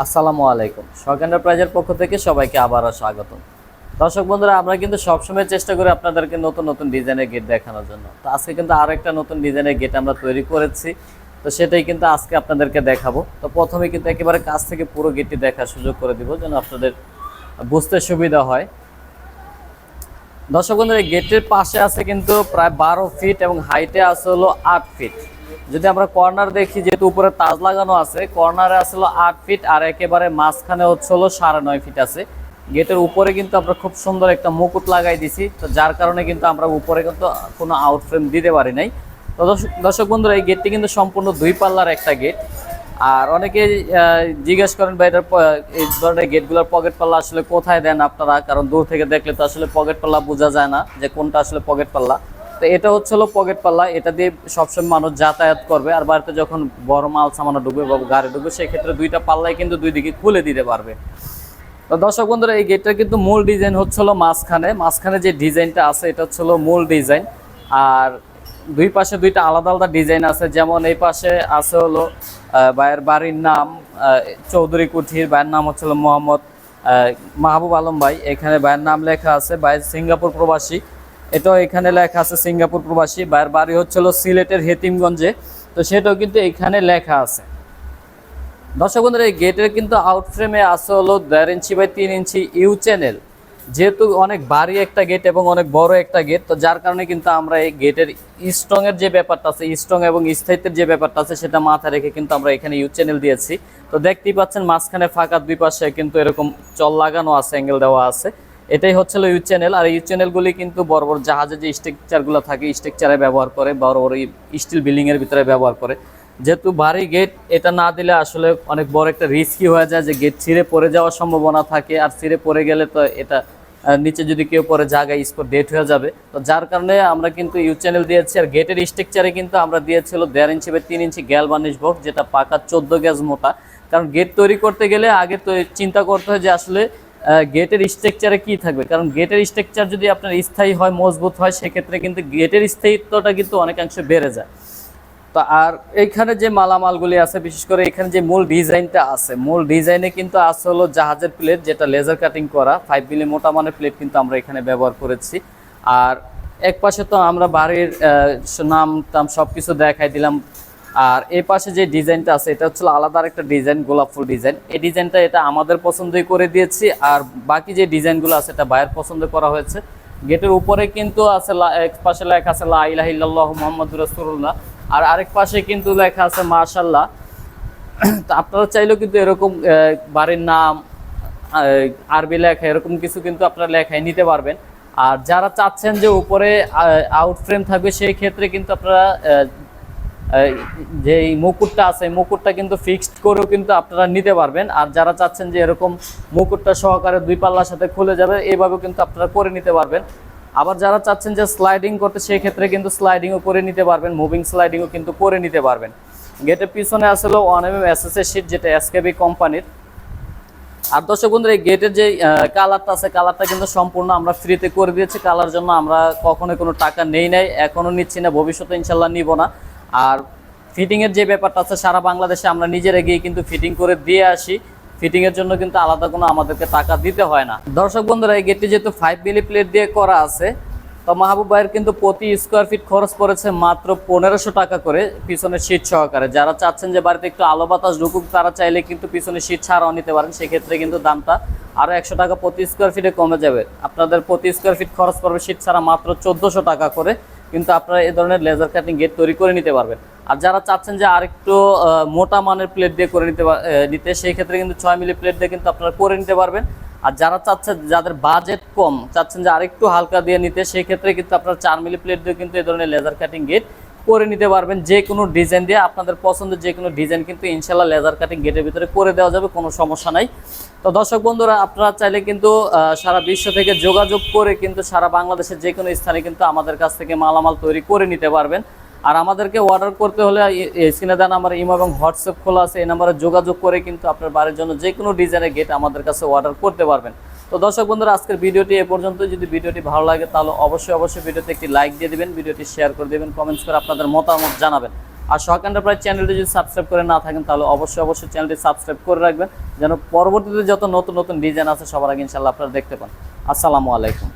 আসসালামু আলাইকুম। শখ এন্টারপ্রাইজের পক্ষ থেকে সবাইকে আবারও স্বাগতম। দর্শক বন্ধুরা, আমরা কিন্তু সবসময় চেষ্টা করি আপনাদেরকে নতুন নতুন ডিজাইনের গেট দেখানোর জন্য। তো আজকে কিন্তু আর একটা নতুন ডিজাইনের গেট আমরা তৈরি করেছি। তো সেটাই কিন্তু আজকে আপনাদেরকে দেখাবো। তো প্রথমে কিন্তু একেবারে কাছ থেকে পুরো গেটটি দেখার সুযোগ করে দিব যেন আপনাদের বুঝতে সুবিধা হয়। দর্শক বন্ধুরা, এই গেটের পাশে আছে কিন্তু প্রায় বারো ফিট এবং হাইটে আছে হলো আট ফিট। যদি আমরা কর্নার দেখি, যেহেতু উপরে তাজ লাগানো আছে, কর্নারে আছে হলো আট ফিট আর একেবারে মাঝখানে হচ্ছে হলো সাড়ে নয় ফিট আছে। গেটের উপরে কিন্তু আমরা খুব সুন্দর একটা মুকুট লাগাই দিছি, তো যার কারণে কিন্তু আমরা উপরে কিন্তু কোনো আউট ফ্রেম দিতে পারি নাই। তো দর্শক বন্ধুরা, এই গেটটি কিন্তু সম্পূর্ণ দুই পাল্লার একটা গেট। আর অনেকে জিজ্ঞেস করেন বা এটার এই ধরনের গেটগুলোর পকেট পাল্লা আসলে কোথায় দেন আপনারা? কারণ দূর থেকে দেখলে তো আসলে পকেট পাল্লা বোঝা যায় না যে কোনটা আসলে পকেট পাল্লা। তো এটা হচ্ছে হলো পকেট পাল্লা। এটা দিয়ে সবসময় মানুষ যাতায়াত করবে। আর বাড়িতে যখন বড় মাল সামানো ডুবে বা গাড়ি ডুবে সেক্ষেত্রে দুইটা পাল্লাই কিন্তু দুই দিকে খুলে দিতে পারবে। তো দর্শক বন্ধুরা, এই গেটটার কিন্তু মূল ডিজাইন হচ্ছে হলো মাঝখানে। মাঝখানে যে ডিজাইনটা আছে, এটা হচ্ছে হলো মূল ডিজাইন আর দুই পাশে দুইটা আলাদা আলাদা ডিজাইন আছে। যেমন এই পাশে আছে হলো ভাইয়ের বাড়ির নাম চৌধুরী কুঠির। ভাইয়ের নাম হচ্ছে হলো মোহাম্মদ মাহবুব আলম ভাই। এখানে ভাইয়ের নাম লেখা আছে, ভাই সিঙ্গাপুর প্রবাসী। এটাও এখানে লেখা আছে সিঙ্গাপুর প্রবাসী ভাইয়ের বাড়ি হচ্ছিল সিলেটের হেতিমগঞ্জে। তো সেটাও কিন্তু এখানে লেখা আছে। দর্শক বন্ধুরা, এই গেটের কিন্তু আউট ফ্রেমে আছে হলো দেড় ইঞ্চি বাই তিন ইঞ্চি ইউ চ্যানেল যেহেতু অনেক ভারী একটা গেট এবং অনেক বড় একটা গেট তো যার কারণে কিন্তু আমরা এই গেটের স্ট্রং এর যে ব্যাপারটা আছে স্ট্রং এবং স্থায়িত্বের যে ব্যাপারটা আছে, সেটা মাথায় রেখে কিন্তু আমরা এখানে ইউ চ্যানেল দিয়েছি। তো দেখতেই পাচ্ছেন, মাঝখানে ফাঁকা দুই পাশে কিন্তু এরকম চল লাগানো আছে অ্যাঙ্গেল দেওয়া আছে। এটাই হচ্ছে ইউ চ্যানেল। আর ইউ চ্যানেলগুলি কিন্তু বড় বড় জাহাজে যে স্ট্রাকচারগুলো থাকে স্ট্রাকচারে ব্যবহার করে, বড় বড় স্টিল বিল্ডিং এর ভিতরে ব্যবহার করে। যেহেতু ভারী গেট এটা না দিলে আসলে অনেক বড় একটা রিস্কি হয়ে যায় যে গেট ছিঁড়ে পড়ে যাওয়ার সম্ভাবনা থাকে। আর ছিঁড়ে পড়ে গেলে তো এটা নিচে যদি কেউ পরে জায়গায় স্পট ডেট হয়ে যাবে। তো যার কারণে আমরা কিন্তু ইউ চ্যানেল দিয়েছি। আর গেটের স্ট্রাকচারে কিন্তু আমরা দিয়েছিল দেড় ইঞ্চি বা তিন ইঞ্চি গ্যাল গ্যালবানিশ বক্স যেটা পাকা চোদ্দ গ্যাস মোটা। কারণ গেট তৈরি করতে গেলে আগে তো চিন্তা করতে হয় যে আসলে গেটের স্ট্রাকচারে কি থাকবে? কারণ গেটের স্ট্রাকচার যদি আপনার স্থায়ী হয়, মজবুত হয়, সেক্ষেত্রে কিন্তু গেটের স্থায়িত্বটা কিন্তু অনেকাংশে বেড়ে যায়। তো আর এইখানে যে মালামালগুলি আছে, বিশেষ করে এখানে যে মূল ডিজাইনটা আছে, মূল ডিজাইনে কিন্তু আছে হলো জাহাজের প্লেট যেটা লেজার কাটিং করা। ফাইভ মিলি মোটা মানের প্লেট কিন্তু আমরা এখানে ব্যবহার করেছি। আর এক পাশে তো আমরা বাড়ির নাম টাম সব কিছু দেখাই দিলাম। আর এই পাশে যে ডিজাইনটা আছে, এটা হচ্ছে আলাদা একটা ডিজাইন, গোলাপ ফুল ডিজাইন। এই ডিজাইনটা এটা আমাদের পছন্দই করে দিয়েছি, আর বাকি যে ডিজাইনগুলো আছে, এটা বাইরের পছন্দ করা হয়েছে। গেটের উপরে কিন্তু আছে এক পাশে লেখা আছে, লা ইলাহা ইল্লাল্লাহু মুহাম্মাদুর রাসূলুল্লাহ। আর আরেক পাশে কিন্তু লেখা আছে, মাশাআল্লাহ। তো আপনারা চাইলেও কিন্তু এরকম বাড়ির নাম আরবি লেখা, এরকম কিছু কিন্তু আপনারা লেখায় নিতে পারবেন। আর যারা চাচ্ছেন যে উপরে আউট ফ্রেম থাকবে, সেই ক্ষেত্রে কিন্তু আপনারা যে এই মুকুটটা আছে মুকুটটা কিন্তু ফিক্সড করেও কিন্তু আপনারা নিতে পারবেন। আর যারা চাচ্ছেন যে এরকম মুকুটটা সহকারে দুই পাল্লার সাথে খুলে যাবে এইভাবে কিন্তু আপনারা করে নিতে পারবেন। আবার যারা চাচ্ছেন যে স্লাইডিং করতে সেই ক্ষেত্রে কিন্তু স্লাইডিংও করে নিতে পারবেন মুভিং স্লাইডিংও কিন্তু করে নিতে পারবেন। গেটের পিছনে আসলে one M M SSA sheet যেটা এসকেবি কোম্পানির আর দর্শক বন্ধুরা, এই গেটের যে কালারটা আছে কালারটা কিন্তু সম্পূর্ণ আমরা ফ্রিতে করে দিয়েছি। কালার জন্য আমরা কখনো কোনো টাকা নেই নাই, এখনও নিচ্ছি না, ভবিষ্যতে ইনশাল্লাহ নিব না। আর ফিটিং এর যে ব্যাপারটা আছে, সারা বাংলাদেশে আমরা নিজেরা গিয়ে কিন্তু ফিটিং করে দিয়ে আসি। ফিটিং এর জন্য কিন্তু আলাদা কোনো আমাদেরকে টাকা দিতে হয় না। দর্শক বন্ধুরা, এই গেটটি যেহেতু ফাইভ মিলি প্লেট দিয়ে করা আছে, তো মাহবুব ভাইয়ের কিন্তু প্রতি স্কোয়ার ফিট খরচ পড়েছে মাত্র পনেরোশো টাকা করে পিছনের শীট সহকারে। যারা চাচ্ছেন যে বাড়িতে একটু আলো বাতাস ঢুকুক, তারা চাইলে কিন্তু পিছনে শীট ছাড়াও নিতে পারেন। সেক্ষেত্রে কিন্তু দামটা আরও একশো টাকা প্রতি স্কোয়ার ফিটে কমে যাবে। আপনাদের প্রতি স্কোয়ার ফিট খরচ পড়বে শীট ছাড়া মাত্র চোদ্দোশো টাকা করে। কিন্তু আপনারা এই ধরনের লেজার কাটিং গেট তৈরি করে নিতে পারবেন। আর যারা চাচ্ছেন যে আরেকটু মোটা মানের প্লেট দিয়ে করে নিতে নিতে, সেই ক্ষেত্রে কিন্তু ছয় মিলি প্লেট দিয়ে কিন্তু আপনারা করে নিতে পারবেন। আর যারা চাচ্ছেন, যাদের বাজেট কম, চাচ্ছেন যে আরেকটু হালকা দিয়ে নিতে, সেই ক্ষেত্রে কিন্তু আপনারা চার মিলি প্লেট দিয়ে কিন্তু এই ধরনের লেজার কাটিং গেট করে নিতে পারবেন যে কোনো ডিজাইন দিয়ে। আপনাদের পছন্দের যে কোনো ডিজাইন কিন্তু ইনশাল্লাহ লেজার কাটিং গেটের ভিতরে করে দেওয়া যাবে, কোনো সমস্যা নাই। তো দর্শক বন্ধুরা, আপনারা চাইলে কিন্তু সারা বিশ্ব থেকে যোগাযোগ করে কিন্তু সারা বাংলাদেশের যে কোনো স্থানে কিন্তু আমাদের কাছ থেকে মালামাল তৈরি করে নিতে পারবেন। আর আমাদেরকে অর্ডার করতে হলে স্ক্রিনে দেন আমার ইমো এবং হোয়াটসঅ্যাপ খোলা আছে, এই নাম্বারে যোগাযোগ করে কিন্তু আপনার বাড়ির জন্য যে কোনো ডিজাইনের গেট আমাদের কাছে অর্ডার করতে পারবেন। তো দর্শক বন্ধুরা, আজকের ভিডিওটি এ পর্যন্ত যদি ভিডিওটি ভালো লাগে, তাহলে অবশ্যই অবশ্যই ভিডিওতে একটি লাইক দিয়ে দেবেন, ভিডিওটি শেয়ার করে দেবেন কমেন্টস করে আপনাদের মতামত জানাবেন। আর শখ এন্টারপ্রাইজ চ্যানেলটি যদি সাবস্ক্রাইব করে না থাকেন, তাহলে অবশ্যই অবশ্যই চ্যানেলটি সাবস্ক্রাইব করে রাখবেন, যেন পরবর্তীতে যত নতুন নতুন ডিজাইন আছে, সবার আগে ইনশাল্লাহ আপনারা দেখতে পান। আসসালামু আলাইকুম।